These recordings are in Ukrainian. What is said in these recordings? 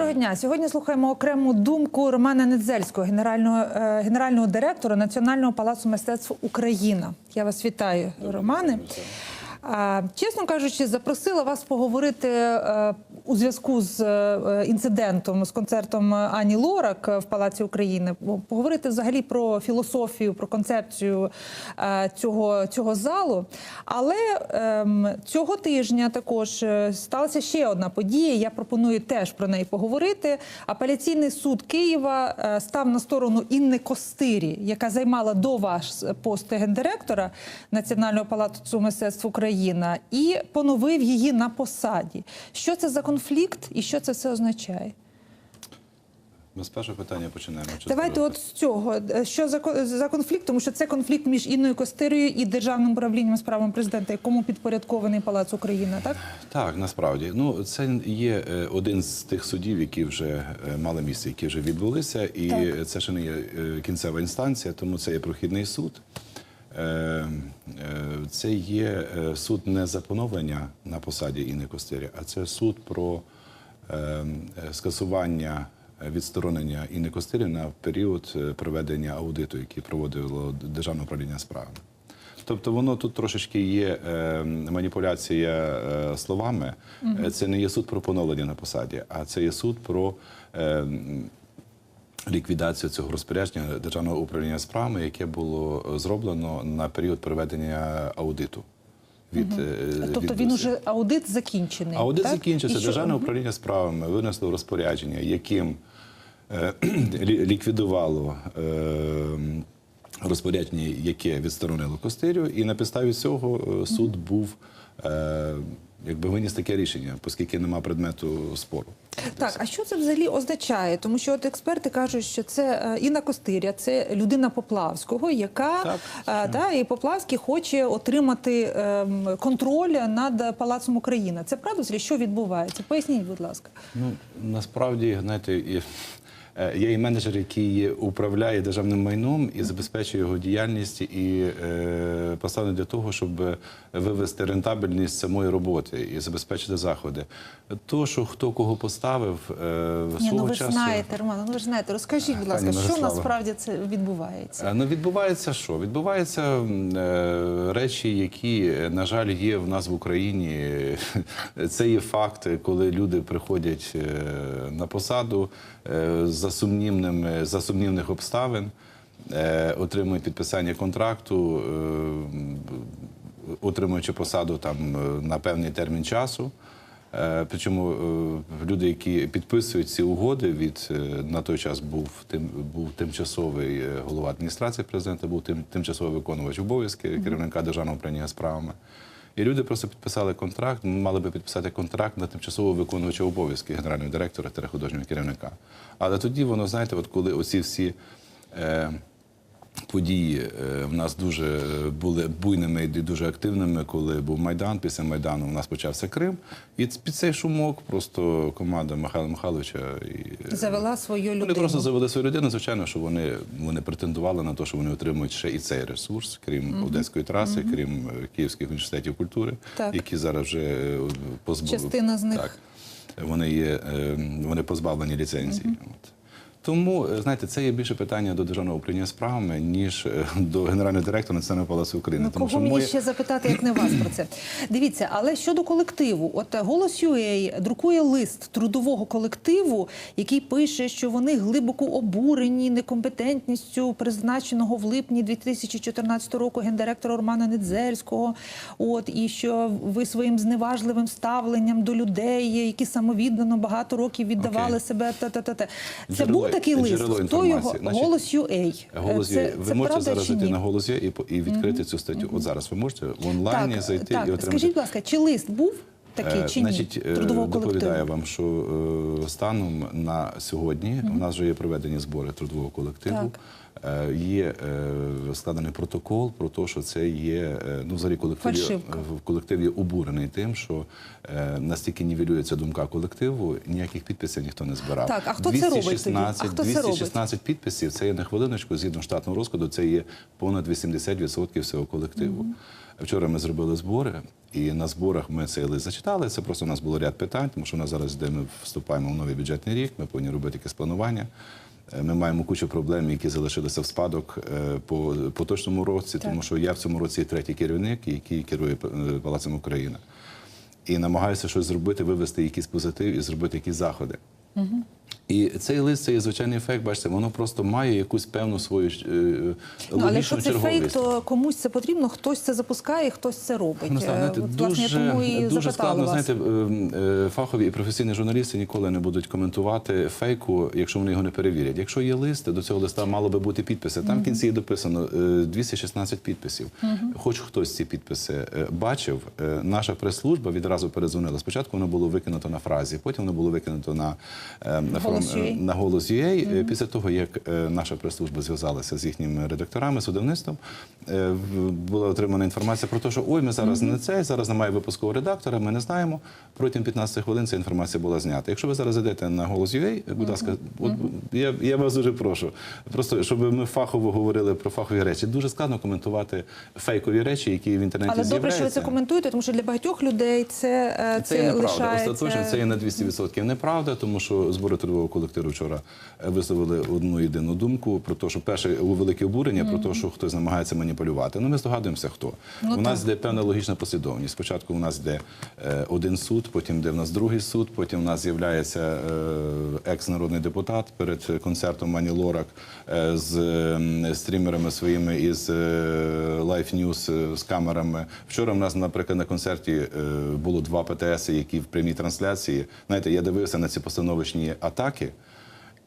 Доброго дня. Сьогодні слухаємо окрему думку Романа Недзельського, генерального е, генерального директора Національного палацу мистецтв Україна. Я вас вітаю, Романе. Чесно кажучи, запросила вас поговорити е, у зв'язку з е, інцидентом з концертом Ані Лорак в Палаці України. Поговорити взагалі про філософію, про концепцію е, цього, цього залу. Але ем, цього тижня також е, сталася ще одна подія. Я пропоную теж про неї поговорити. Апеляційний суд Києва е, став на сторону Інни Костирі, яка займала до вас пост гендиректора Національного палацу мистецтв Україна, і поновив її на посаді. Що це за конфлікт і що це все означає? Ми з першого питання починаємо. Давайте от з цього. Е, Що за, за конфлікт? Тому що це конфлікт між Інною Костирою і Державним управлінням справами президента, якому підпорядкований Палац Україна, так? Так, насправді. Ну, це є е, один з тих судів, які вже е, мали місце, які вже відбулися, і Так. це ще не є кінцева інстанція, тому це є прохідний суд. Е, е, Це є е, суд не за поновлення на посаді Інни Костирі, а це суд про скасування відсторонення Інни Костирі на період проведення аудиту, який проводило Державне управління справами. Тобто воно тут трошечки є е, маніпуляція е, словами. Е, Це не є суд про поновлення на посаді, а це є суд про е, ліквідацію цього розпорядження державного управління справами, яке було е, зроблено на період проведення аудиту. Від, е, Тобто від- він уже аудит закінчений. Аудит так? закінчився. І що? Державне управління справами винесло розпорядження, яким е, ліквідувало е, розпорядження, яке відсторонило Костирю, і на підставі цього суд був. Е, Якби виніс таке рішення, оскільки нема предмету спору. Так, а що це взагалі означає? Тому що от експерти кажуть, що це е, Інна Костиря, це людина Поплавського, яка Так, е, та, і Поплавський хоче отримати ем, контроль над Палацом Україна. Це правда? Що відбувається? Поясніть, будь ласка. Ну насправді, знаєте, і, е, є і менеджер, який управляє державним майном і забезпечує його діяльність, і е, поставлений для того, щоб вивести рентабельність самої роботи і забезпечити заходи. То, що хто кого поставив е, Ні, свого ну ви часу. знаєте, Роман, ну ви ж знаєте, розкажіть, будь ласка, що насправді це відбувається? Е, Ну, відбувається що? Відбуваються е, речі, які, е, на жаль, є в нас в Україні. Це є факт, коли люди приходять е, на посаду е, за сумнівними, за сумнівних обставин, е, отримують підписання контракту, е, отримуючи посаду там е, на певний термін часу. Е, Причому е, люди, які підписують ці угоди, від е, на той час був тим був тимчасовий е, голова адміністрації президента, був тим тимчасовий виконувач обов'язки керівника державного управління справами. І люди просто підписали контракт, мали би підписати контракт на тимчасово виконувача обов'язки генерального директора та художнього керівника. Але тоді воно, знаєте, от коли оці всі. Е, події е, в нас дуже були буйними і дуже активними, коли був Майдан. Після Майдану у нас почався Крим. І під цей шумок просто команда Михайла Михайловича і Завела свою вони людину. просто завели свою людину. Звичайно, що вони, вони претендували на те, що вони отримують ще і цей ресурс, крім Одеської траси, крім е, Київських університетів культури, Так. які зараз вже е, позбавили. Частина з них. Так. Вони є е, вони позбавлені ліцензії. От. Тому, е, знаєте, це є більше питання до державного управління справами, ніж е, до генерального директора Національного палацу України. Ну, Тому кого мені моє- ще запитати, як не вас про це? Дивіться, але щодо колективу, от голос UA друкує лист трудового колективу, який пише, що вони глибоко обурені некомпетентністю призначеного в липні 2014 року гендиректора Романа Недзельського. От і що ви своїм зневажливим ставленням до людей, які самовіддано багато років віддавали себе. Та та та та це був такий лист. Хто його Значить, голос UA? Голос це, є. Ви це можете правда зараз зайти на голос UA і, і відкрити цю статтю. От зараз ви можете в онлайні так, зайти так. і отримати. Скажіть, будь ласка, чи лист був такий Е, чи Значить, ні? е, Трудового доповідаю колективу? вам, що е, станом на сьогодні у нас вже є проведені збори трудового колективу. е, є е, складений протокол про те, що це є е, ну, взагалі колектив, є- Фальшивка. в колектив є обурений тим, що е, настільки нівелюється думка колективу, ніяких підписів ніхто не збирав. Так, а хто це робить тоді? 216 А хто це робить? підписів, це є на хвилиночку, згідно штатного розкладу, це є понад 80% всього колективу. Вчора ми зробили збори, і на зборах ми цей лист зачитали. Це просто у нас було ряд питань, тому що у нас зараз, де ми вступаємо в новий бюджетний рік, ми повинні робити якесь планування. Е, Ми маємо кучу проблем, які залишилися в спадок е, по поточному році, тому що я в цьому році третій керівник, який керує е, Палацем Україна. І намагаюся щось зробити, вивести якийсь позитив і зробити якісь заходи. І цей лист, це є звичайний ефект, бачите, воно просто має якусь певну свою е, Ну, але логічну якщо це черговість. фейк, то комусь це потрібно, хтось це запускає, хтось це робить. Ну, знаєте, Е, От, власне, дуже, я тому і дуже складно, вас. знаєте, е, е, фахові і професійні журналісти ніколи не будуть коментувати фейку, якщо вони його не перевірять. Якщо є лист, до цього листа мало би бути підписи. Там в кінці є дописано е, 216 підписів. Хоч хтось ці підписи е, бачив, е, наша прес-служба відразу передзвонила. Спочатку воно було викинуто на фразі, потім воно було викинуто на, е, на. На голос UA. Е, Після того, як е, наша прес-служба зв'язалася з їхніми редакторами, судовництвом, е, була отримана інформація про те, що ой, ми зараз не це, зараз немає випускового редактора, ми не знаємо. Протягом 15 хвилин ця інформація була знята. Якщо ви зараз зайдете на голос UA, будь ласка, от, я, я вас дуже прошу. Просто щоб ми фахово говорили про фахові речі. Дуже складно коментувати фейкові речі, які в інтернеті Але добре, що ви це коментуєте, тому що для багатьох людей це, е, Це, це, є неправда. лишається... Остаточно це є на 200% неправда, тому що збори трудового колективу вчора е, висловили одну єдину думку про те, що перше у велике обурення про те, що хтось намагається маніпулювати. Ну ми здогадуємося, хто Ну, у нас так. йде певна логічна послідовність. Спочатку у нас йде е, один суд, потім йде в нас другий суд, потім у нас з'являється е, екс-народний депутат перед концертом Мані Лорак е, з е, стрімерами своїми із Life News з камерами. Вчора в нас, наприклад, на концерті е, було два ПТС, які в прямій трансляції. Знаєте, я дивився на ці постановочні атаки. ataque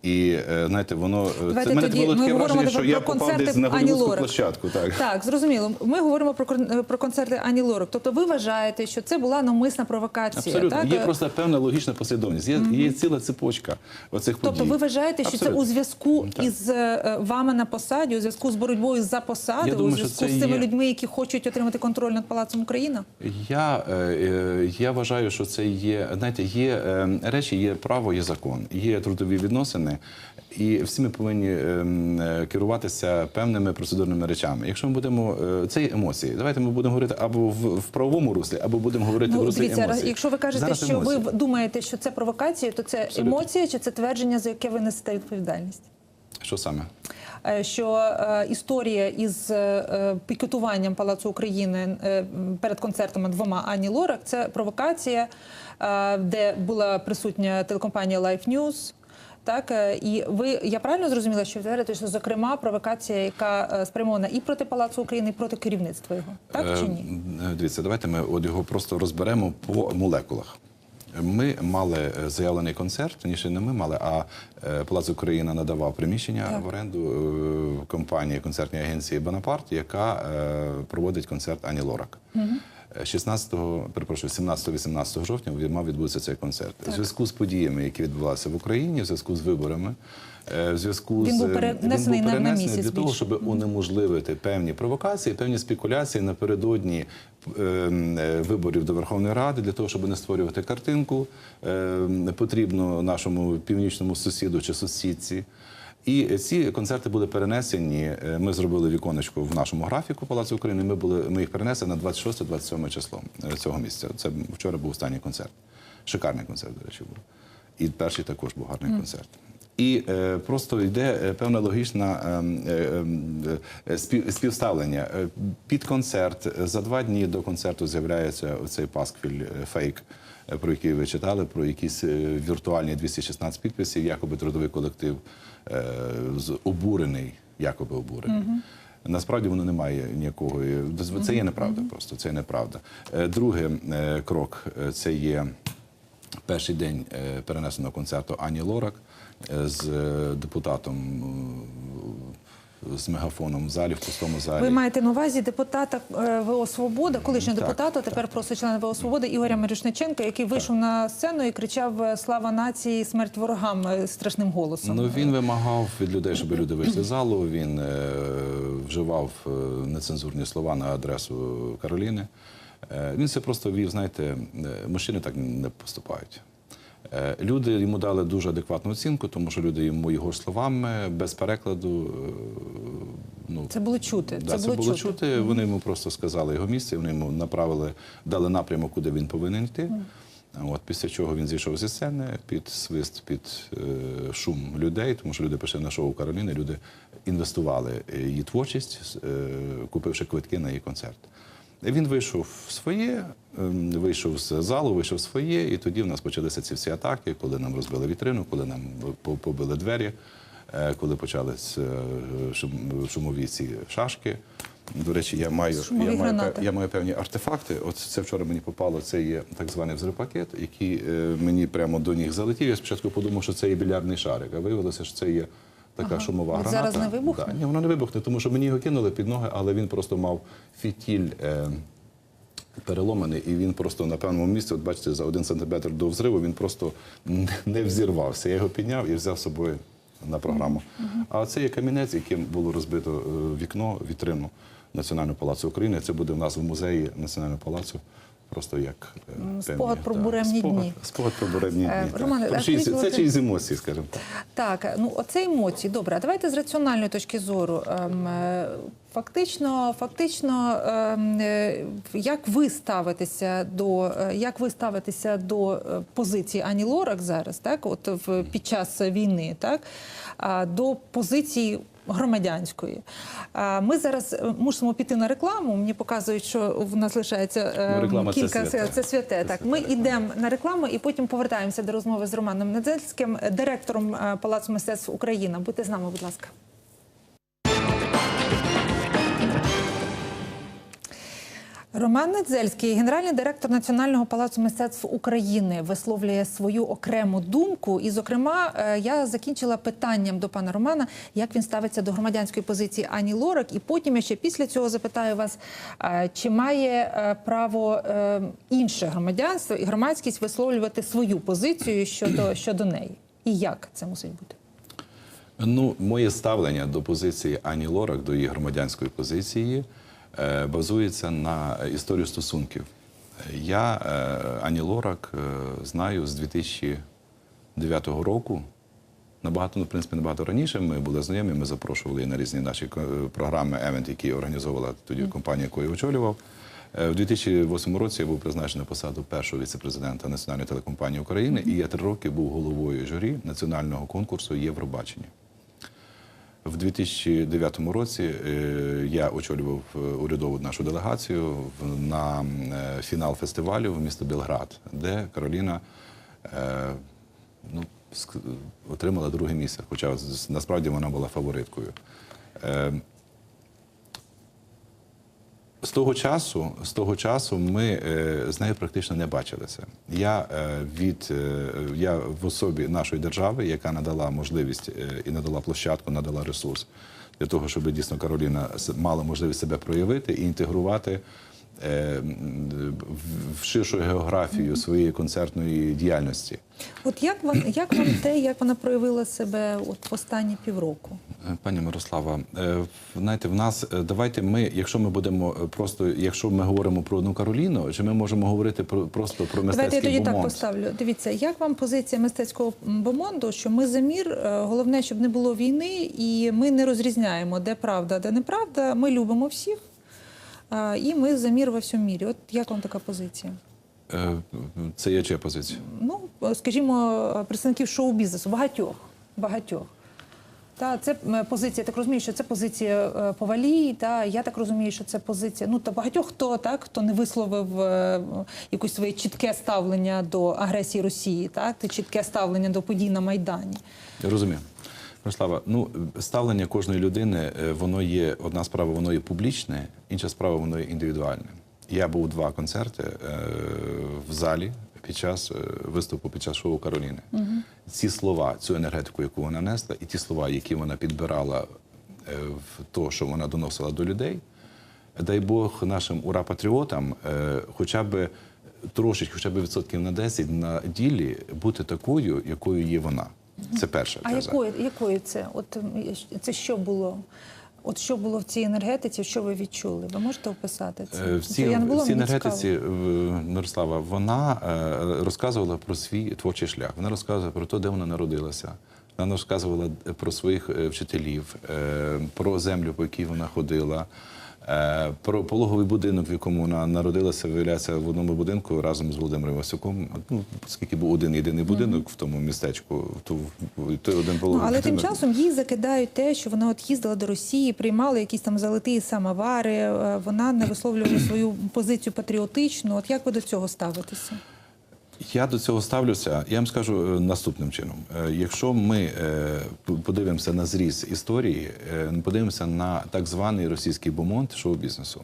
І е, знаєте, воно е, Давайте це мене тоді було таке враження, що я попав концерти десь на голівудську площадку. Так. Так, зрозуміло. Ми говоримо про кон- про концерти Ані Лорак. Тобто, ви вважаєте, що це була навмисна провокація? Абсолютно, так? є просто певна логічна послідовність. Є, є ціла цепочка оцих Тобто, ви вважаєте, що Абсолютно. це у зв'язку із е, вами на посаді, у зв'язку з боротьбою за посади, Я думаю, у зв'язку з цими є. людьми, які хочуть отримати контроль над палацом Україна? Я, е, е, я вважаю, що це є. Знаєте, є е, речі, є право, є закон, є трудові відносини, і всі ми повинні е, м, е, керуватися певними процедурними речами. Якщо ми будемо е, це є емоції, давайте ми будемо говорити або в, в правовому руслі, або будемо говорити в Ну, руслі дивіться, емоцій. якщо ви кажете, Зараз що ви думаєте, що це провокація, то це Абсолютно. емоція чи це твердження, за яке ви несете відповідальність? що саме? Е, Що е, історія із е, пікетуванням Палацу України е, перед концертами двома Ані Лорак це провокація, е, де була присутня телекомпанія Life News. Так, е, і ви я правильно зрозуміла, що ви говорите, що зокрема провокація, яка е, спрямована і проти Палацу України, і проти керівництва його, так чи ні? Е, Дивіться, давайте ми от його просто розберемо по молекулах. Ми мали заявлений концерт, точніше не ми мали, а Палац Україна надавав приміщення Так. в оренду компанії концертній агенції Бонапарт, яка проводить концерт Ані Лорак. Е, 16-го, перепрошую, 17-18 жовтня мав відбутися цей концерт. У зв'язку з подіями, які відбувалися в Україні, в зв'язку з виборами, е, в зв'язку Він з був перенесений на- на місяць для того, щоб унеможливити певні провокації, певні спекуляції напередодні ем, е, виборів до Верховної Ради, для того, щоб не створювати картинку, ем, потрібно нашому північному сусіду чи сусідці. І ці концерти були перенесені. е, Ми зробили віконечко в нашому графіку Палацу України. Ми були ми їх перенесли на 26-27 число е, цього місяця. Це вчора був останній концерт. Шикарний концерт, до речі, був. І перший також був гарний концерт. І е, просто йде е, певна логічна ем, е, ем, е, спів, співставлення. Під концерт за два дні до концерту з'являється оцей пасквіль фейк, про який ви читали, про якісь віртуальні 216 підписів, якоби трудовий колектив обурений, якоби обурений. Насправді воно не має ніякого. е, Це є неправда просто. Це є неправда. Е, Другий е, крок е, це є перший день е, перенесеного концерту Ані Лорак е, з е, депутатом з мегафоном в залі, в пустому залі. Ви маєте на увазі депутата е, ВО Свобода, колишнього Так, депутата, тепер просто члена ВО Свобода Ігоря Мирошниченка, який вийшов на сцену і кричав е, Слава нації, смерть ворогам е, страшним голосом. Ну він вимагав від людей, щоб люди вийшли з залу. Він е, вживав нецензурні слова на адресу Кароліни. Він це просто вів. Знаєте, мужчини так не поступають. Е, Люди йому дали дуже адекватну оцінку, тому що люди йому його словами без перекладу. е, Ну, Це було чути. Да, це було чути. Вони йому просто сказали його місце, вони йому направили, дали напрямок, куди він повинен йти. От, після чого він зійшов зі сцени під свист, під е, шум людей, тому що люди пішли на шоу Кароліни, люди інвестували е, її творчість, е, купивши квитки на її концерт. Він вийшов в своє, ем, вийшов з залу, вийшов в своє, і тоді в нас почалися ці всі атаки, коли нам розбили вітрину, коли нам побили двері, е, коли почались е, шумові ці шашки. До речі, я маю, Шумові я маю, я маю певні артефакти. От це вчора мені попало. Це є так званий взривпакет, який е, мені прямо до ніг залетів. Я спочатку подумав, що це є більярдний шарик, а виявилося, що це є така шумова Він граната. зараз не вибухне? Да. Ні, воно не вибухне, тому що мені його кинули під ноги, але він просто мав фітіль. Е, Переломаний, і він просто на певному місці, от бачите, за один сантиметр до взриву він просто не- взірвався. Я його підняв і взяв з собою на програму. А це є камінець, яким було розбито е, вікно, вітрину Національного палацу України. Це буде в нас в музеї Національного палацу. Просто як е, спогад про буремні дні. Спогад про буремні Е, дні. Романе, Про а це будь чиїсь емоції, скажімо так. Так, ну оце емоції. Добре, а давайте з раціональної точки зору. Ем, е, Фактично, фактично, ем, е, як ви ставитеся до е, як ви ставитеся до е, позиції Ані Лорак зараз, так, от в під час війни, так, а, до позиції громадянської. Ми зараз е, мусимо піти на рекламу. Мені показують, що в нас лишається е, Ну, реклама це кілька святе. це святе. Так, ми йдемо на рекламу і потім повертаємося до розмови з Романом Недзельським, директором е, Палацу мистецтв Україна. Будьте з нами, будь ласка. Роман Недзельський, генеральний директор Національного палацу мистецтв України, висловлює свою окрему думку. І, зокрема, е, я закінчила питанням до пана Романа, як він ставиться до громадянської позиції Ані Лорак. І потім я ще після цього запитаю вас, е, чи має е, право інше громадянство і громадськість висловлювати свою позицію щодо, щодо неї, і як це мусить бути? Ну, моє ставлення до позиції Ані Лорак, до її громадянської позиції, базується на історію стосунків. Я е, Ані Лорак е, знаю з 2009 року. Набагато, ну, в принципі, набагато раніше ми були знайомі, ми запрошували її на різні наші е, програми, евент, які організовувала тоді компанія, яку я очолював. Е, В 2008 році я був призначений на посаду першого віце-президента Національної телекомпанії України, і я три роки був головою журі національного конкурсу Євробачення. В 2009 році е, я очолював е, урядову нашу делегацію на е, фінал фестивалю в місто Білград, де Кароліна ну, отримала друге місце, хоча насправді вона була фавориткою. З того часу, з того часу ми е, з нею практично не бачилися. Я е, від е, я в особі нашої держави, яка надала можливість і надала площадку, надала ресурс для того, щоб дійсно Кароліна мала можливість себе проявити і інтегрувати е, в- в ширшу географію своєї концертної діяльності. От як вам як вам те, як вона проявила себе от в останні півроку? Е, Пані Мирослава, е, знаєте, в нас давайте ми, якщо ми будемо просто, якщо ми говоримо про одну Кароліну, чи ми можемо говорити про просто про Давайте я мистецький тоді так поставлю. Дивіться, як вам позиція мистецького бомонду, що ми за мір, головне, щоб не було війни, і ми не розрізняємо, де правда, де неправда. Ми любимо всіх, і ми за мір во всьому мірі. От як вам така позиція? Е, Це є чия позиція? Ну, е, скажімо, представників шоу-бізнесу, багатьох. багатьох. Та це позиція, я так розумію, що це позиція е, повалій. Та я так розумію, що це позиція. Ну та багатьох хто так, хто не висловив е, якусь своє чітке ставлення до агресії Росії, так та чітке ставлення до подій на майдані. Я розумію. Мирослава, ну ставлення кожної людини, е, воно є одна справа, воно є публічне, інша справа, воно є індивідуальне. Я був два концерти е, в залі під час е, виступу під час шоу Кароліни. Ці слова, цю енергетику, яку вона несла, і ті слова, які вона підбирала е, в те, що вона доносила до людей. Дай Бог нашим ура-патріотам е, хоча б трошечки, хоча б відсотків на 10 на ділі бути такою, якою є вона. Це перша А теза. якою, якою це? От це що було? От що було в цій енергетиці, що ви відчули? Ви можете описати це? Е, В цій, в цій енергетиці Мирослава вона е, розказувала про свій творчий шлях. Вона розказувала про те, де вона народилася. Вона розказувала про своїх е, вчителів, е, про землю, по якій вона ходила. Е, Про пологовий будинок, в якому вона народилася, виявляється в одному будинку разом з Володимиром Васюком. Ну, оскільки був один єдиний будинок в тому містечку, то той один Ну, пологовий але тим часом їй закидають те, що вона от їздила до Росії, приймала якісь там золоті самовари. е, Вона не висловлювала свою позицію патріотичну. От як ви до цього ставитеся? Я до цього ставлюся. Я вам скажу е, наступним чином: Е, якщо ми е, подивимося на зріз історії, подивимося на так званий російський бомонд шоу-бізнесу.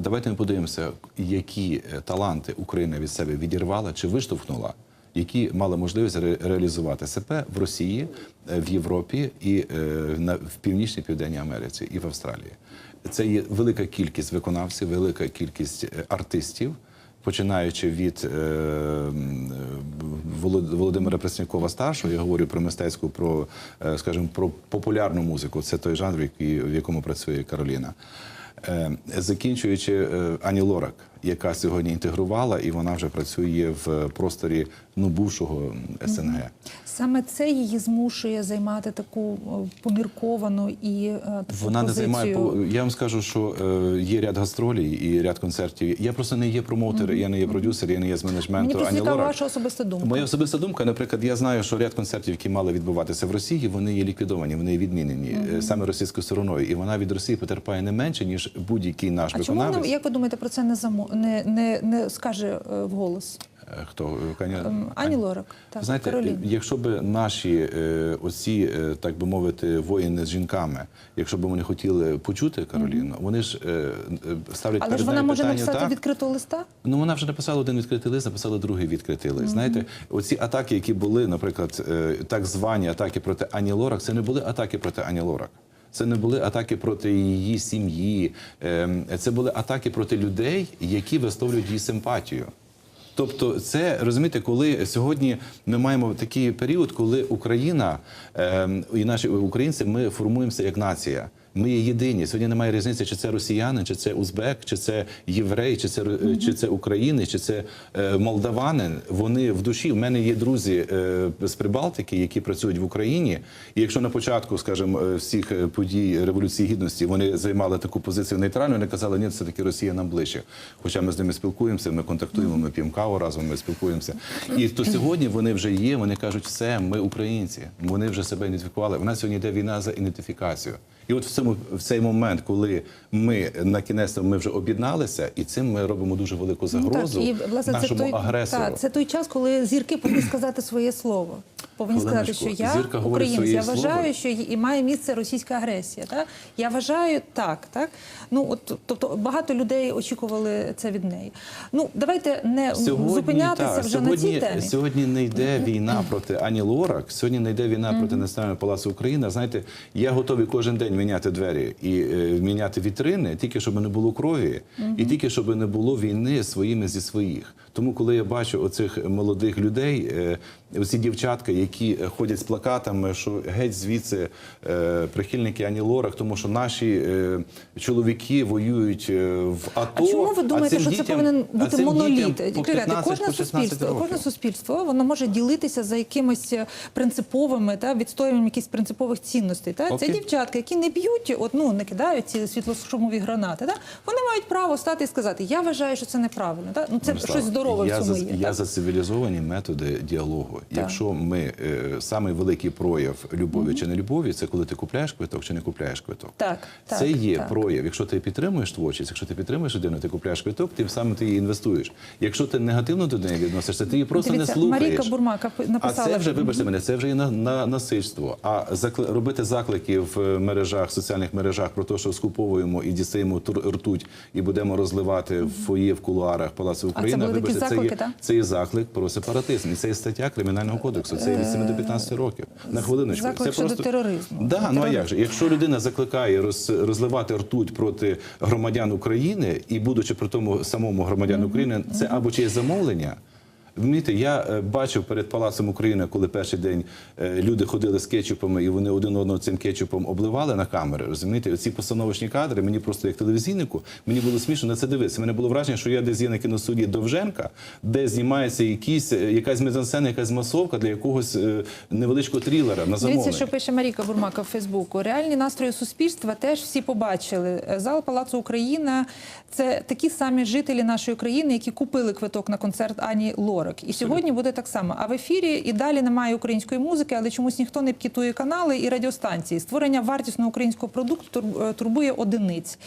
Давайте ми подивимося, які таланти Україна від себе відірвала чи виштовхнула, які мали можливість ре- реалізувати себе в Росії, в Європі і в північній південній Америці і в Австралії. Це є велика кількість виконавців, велика кількість артистів починаючи від е, е, Волод- Володимира Преснякова старшого, я говорю про мистецьку, про, е, скажімо, про популярну музику. Це той жанр, в якому працює Кароліна. Закінчуючи Ані Лорак, яка сьогодні інтегрувала, і вона вже працює в просторі ну, бувшого СНГ. Саме це її змушує займати таку е, помірковану і е, таку Вона не займає я вам скажу, що е, є ряд гастролей і ряд концертів. Я просто не є промоутер, я не є продюсер, я не є з Мені менеджменту. Ані цікава ваша особиста думка. Моя особиста думка, наприклад, я знаю, що ряд концертів, які мали відбуватися в Росії, вони є ліквідовані, вони є відмінені е, саме російською стороною, і вона від Росії потерпає не менше ніж будь-який наш А чому виконавець. вона, як ви думаєте, про це не замо не, не, не скаже вголос? Е, Хто Е, Каня- Ем, Ані Лорак, так, Знаєте, Кароліна. якщо б наші е, оці, е, так би мовити, воїни з жінками, якщо б вони хотіли почути Кароліну, вони ж е, е, ставлять Але перед ж вона може питання написати так. відкритого листа? Ну, вона вже написала один відкритий лист, написала другий відкритий лист. Знаєте, оці атаки, які були, наприклад, е, так звані атаки проти Ані Лорак, це не були атаки проти Ані Лорак. Це не були атаки проти її сім'ї. Ем, Це були атаки проти людей, які висловлюють її симпатію. Тобто, це розумієте, коли сьогодні ми маємо такий період, коли Україна е, і наші українці ми формуємося як нація. Ми є єдині. Сьогодні немає різниці, чи це росіянин, чи це узбек, чи це єврей, чи це ро- чи це українець, чи це е, молдаванин. Вони в душі. У мене є друзі е, з Прибалтики, які працюють в Україні. І якщо на початку, скажімо, е, всіх е, подій революції гідності вони займали таку позицію нейтральну, вони казали, ні, все таки Росія нам ближче. Хоча ми з ними спілкуємося, ми контактуємо, ми п'ємо каву разом, ми спілкуємося. І то сьогодні вони вже є. Вони кажуть, все, ми українці. Вони вже себе ідентифікували. У нас сьогодні йде війна за ідентифікацію. І от в цьому в цей момент, коли ми на кінець ми вже об'єдналися, і цим ми робимо дуже велику загрозу Ну, і, власне, нашому це той, агресору. Так, це той час, коли зірки повинні сказати своє слово. Повинні сказати, що я Зірка українець. Я вважаю, що і має місце російська агресія. Так? Я вважаю так. так? Ну, от, тобто багато людей очікували це від неї. Ну, давайте не зупинятися так, вже сьогодні, на цій темі. Сьогодні не йде війна проти Ані Лорак, сьогодні не йде війна проти Національного палацу України. Знаєте, я готовий кожен день міняти двері і е, міняти вітрини, тільки щоб не було крові, і тільки щоб не було війни своїми зі своїх. Тому, коли я бачу оцих молодих людей, е, оці дівчатка, які ходять з плакатами, що геть звідси е, прихильники Ані Лорак, тому що наші е, чоловіки воюють в АТО. А чому ви думаєте, що це повинен бути моноліт? дітям по Чекайте, 15, кожне суспільство, років. кожне суспільство воно може ділитися за якимись принциповими та відстоюванням якихось принципових цінностей. Та це дівчатки, які не б'ють, от ну не кидають ці світлошумові гранати. Та вони мають право стати і сказати: Я вважаю, що це неправильно. Та ну це щось здорове я в цьому за, є. Я так? за цивілізовані методи діалогу. Якщо ми е, самий великий прояв любові чи не любові, це коли ти купляєш квиток чи не купляєш квиток. Так, так, це є так. прояв. Якщо ти підтримуєш творчість, якщо ти підтримуєш людину, ти купляєш квиток, ти саме ти її інвестуєш. Якщо ти негативно до неї відносишся, ти її просто Дивіться, не слухаєш. Марійка Бурмака написала, А це вже, вибачте мене, це вже є на, на насильство. А закли, робити заклики в е, мережах, соціальних мережах про те, що скуповуємо і дістаємо тур- ртуть і будемо розливати в фоє в кулуарах Палацу Україна. Такі це є, це є заклик про сепаратизм. І це є стаття кримінального кодексу. Це від 7 до 15 років. На хвилиночку. Заклик це щодо тероризму. Да, ну а як же? Якщо людина закликає роз, розливати ртуть проти громадян України і будучи при тому самому громадян України, це або чиє замовлення. Вмієте, я е, бачив перед Палацом України, коли перший день е, люди ходили з кетчупами і вони один одного цим кетчупом обливали на камери. Розумієте, оці постановочні кадри мені просто як телевізійнику, мені було смішно на це дивитися. Мене було враження, що я десь є на кіносуді Довженка, де знімається якісь е, якась мезансцена, якась масовка для якогось невеличкого трилера на Дивіться, що пише Маріка Бурмака в Фейсбуку. Реальні настрої суспільства теж всі побачили. Зал Палацу Україна це такі самі жителі нашої країни, які купили квиток на концерт Ані Лорак. І сьогодні буде так само. А в ефірі і далі немає української музики, але чомусь ніхто не пкітує канали і радіостанції. Створення вартісного українського продукту е, турбує одиниць.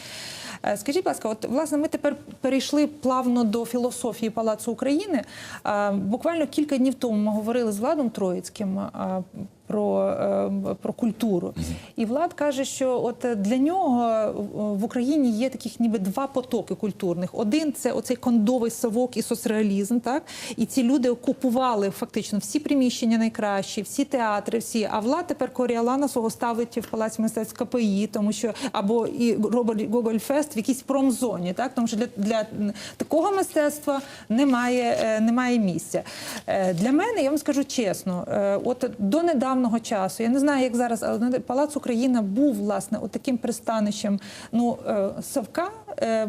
Е, Скажіть, будь ласка, от власне ми тепер перейшли плавно до філософії Палацу України. Е, Буквально кілька днів тому ми говорили з Владом Троїцьким про, е, про культуру. І Влад каже, що от для нього е, в Україні є таких ніби два потоки культурних. Один це оцей кондовий совок і соцреалізм, так і ці люди окупували фактично всі приміщення найкращі, всі театри, всі. А Влад тепер Коріалана свого ставить в Палаці мистецтв КПІ, тому що або і робить Гоголь Фест в якійсь промзоні, так тому що для, для такого мистецтва немає, е, немає місця. Е, Для мене я вам скажу чесно, е, от до недавнього часу, я не знаю, як зараз, але ну, Палац Україна був власне таким пристанищем ну, е, совка, е, е,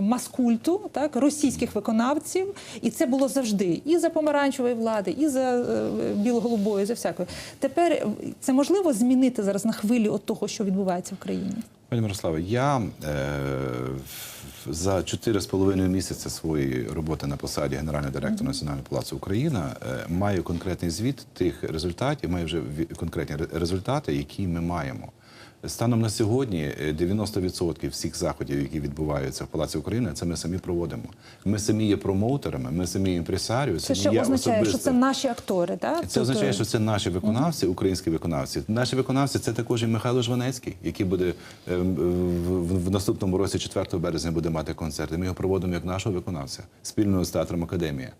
маскульту, так, російських виконавців, і це було завжди і за помаранчевої влади, і за біло-голубої, за всякої. Тепер це можливо змінити зараз на хвилі от того, що відбувається в країні. Пані Мирославе, я е, за чотири з половиною місяця своєї роботи на посаді генерального директора Національного палацу Україна е, маю конкретний звіт тих результатів, маю вже конкретні ре- результати, які ми маємо. Станом на сьогодні е, 90% всіх заходів, які відбуваються в Палаці України, це ми самі проводимо. Ми самі є промоутерами, ми самі є імпресаріо. Це що означає, що це наші актори, так? Це означає, що це наші виконавці, українські виконавці. Наші виконавці це також і Михайло Жванецький, який буде ем, в, наступному році, 4 березня, буде мати концерти. Ми його проводимо як нашого виконавця спільно з театром Академія.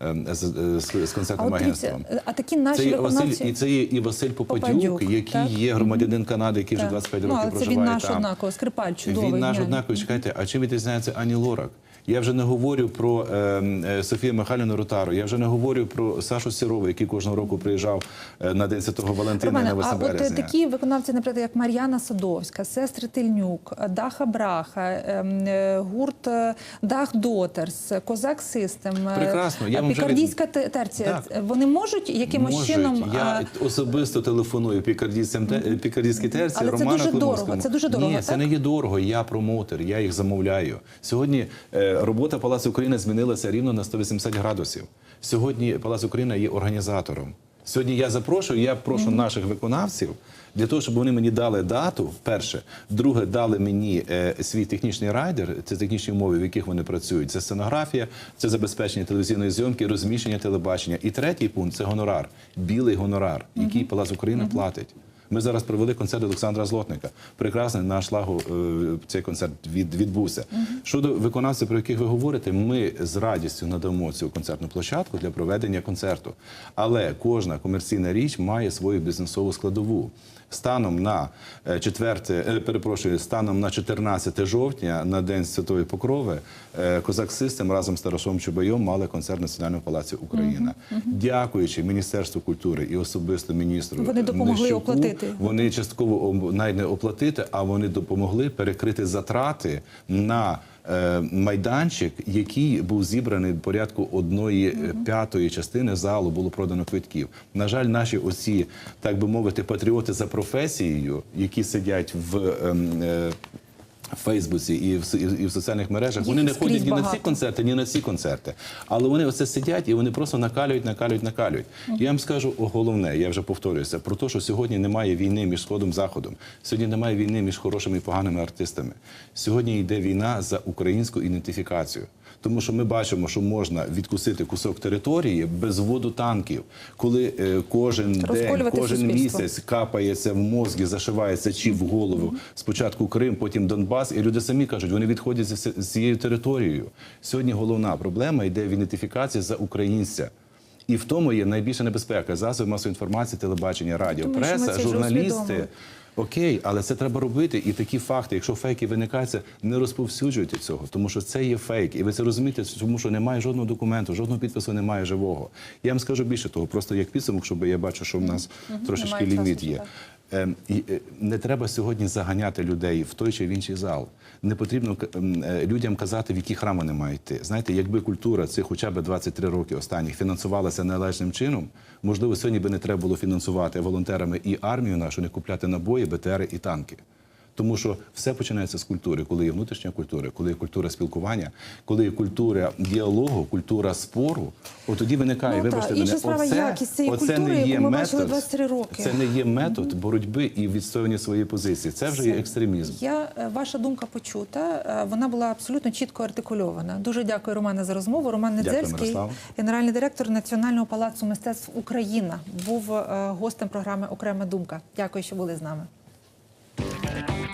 Ем, З, з, з А концертним от агентством. а такі наші Це є виконавці... Василь, і це є і Василь Попадюк, Попадюк, який так. є громадянин Канади, який вже Так. 25 Ну, років але це він проживає наш там. однаково, Скрипаль, чудовий. Він наш однаковий. Чекайте, а чим відрізняється Ані Лорак? Я вже не говорю про е, е, Софію Михайлівну Ротару, я вже не говорю про Сашу Сірову, який кожного року приїжджав е, на День Святого Валентина Романе, на 8 а от е, такі виконавці, наприклад, як Мар'яна Садовська, сестри Тильнюк, Даха Браха, ем, е, гурт Дах Дотерс, Козак Систем, Прекрасно, я вже Пікардійська те- терція. Так. Вони можуть якимось Можуть. чином. Я особисто телефоную пікардійцям пікардійській терці Але це дуже дорого, це дуже дорого, Ні, це не є дорого. Я промоутер, я їх замовляю. Сьогодні робота Палацу України змінилася рівно на 180 градусів. Сьогодні Палац України є організатором. Сьогодні я запрошую, я прошу наших виконавців для того, щоб вони мені дали дату. Перше, друге, дали мені е, свій технічний райдер. Це технічні умови, в яких вони працюють. Це сценографія, це забезпечення телевізійної зйомки, розміщення телебачення. І третій пункт це гонорар, білий гонорар, який Палац України платить. Ми зараз провели концерт Олександра Злотника. Прекрасний наш лагу е, цей концерт від, відбувся. Щодо виконавців, про яких ви говорите, ми з радістю надамо цю концертну площадку для проведення концерту. Але кожна комерційна річ має свою бізнесову складову. Станом на е, 4, е, перепрошую, станом на 14 жовтня на День Святої Покрови е, Козак Систем разом з Тарасом Чубайом мали концерт в Національному палаці Україна. Дякуючи Міністерству культури і особисто міністру Вони допомогли Нищуку, оплатити. Вони частково навіть не оплатити, а вони допомогли перекрити затрати на е, майданчик, який був зібраний порядку одної е, п'ятої частини залу було продано квитків. На жаль, наші оці, так би мовити, патріоти за професією, які сидять в. В Фейсбуці і в, і в- і в соціальних мережах Їх вони не ходять ні на ці концерти, ні на ці концерти. Але вони оце сидять і вони просто накалюють, накалюють, накалюють. Я вам скажу головне, я вже повторююся, про те, що сьогодні немає війни між сходом і заходом. Сьогодні немає війни між хорошими і поганими артистами. Сьогодні йде війна за українську ідентифікацію. Тому що ми бачимо, що можна відкусити кусок території без вводу танків, коли е, кожен день, кожен суспільство. місяць капається в мозги, зашивається чіп в голову. Спочатку Крим, потім Донбас, і люди самі кажуть, вони відходять з цією територією. Сьогодні головна проблема йде в ідентифікації за українця. І в тому є найбільша небезпека засоби масової інформації, телебачення, радіо, Тому преса, журналісти. Окей, але це треба робити. І такі факти, якщо фейки виникаються, не розповсюджуйте цього, тому що це є фейк. І ви це розумієте, тому що немає жодного документу, жодного підпису немає живого. Я вам скажу більше того, просто як підсумок, щоб я бачу, що в нас трошечки Немає ліміт часу, є. так. Ем, е, Не треба сьогодні заганяти людей в той чи в інший зал. Не потрібно ем, е, людям казати, в які храми вони мають йти. Знаєте, якби культура цих хоча б 23 роки останніх фінансувалася належним чином, можливо, сьогодні би не треба було фінансувати волонтерами і армію нашу, не купляти набої, БТРи і танки. Тому що все починається з культури, коли є внутрішня культура, коли є культура спілкування, коли є культура діалогу, культура спору, от тоді виникає, Ну, вибачте мене, справа якість цієї оце культури, не є яку ми бачили метод, 23 роки. Це не є метод боротьби і відстоювання своєї позиції. Це вже є екстремізм. Я е, ваша думка почута. е, Вона була абсолютно чітко артикульована. Дуже дякую, Романе, за розмову. Роман Недзельський, генеральний директор Національного палацу мистецтв Україна, був е, гостем програми Окрема думка. Дякую, що були з нами. Thank you.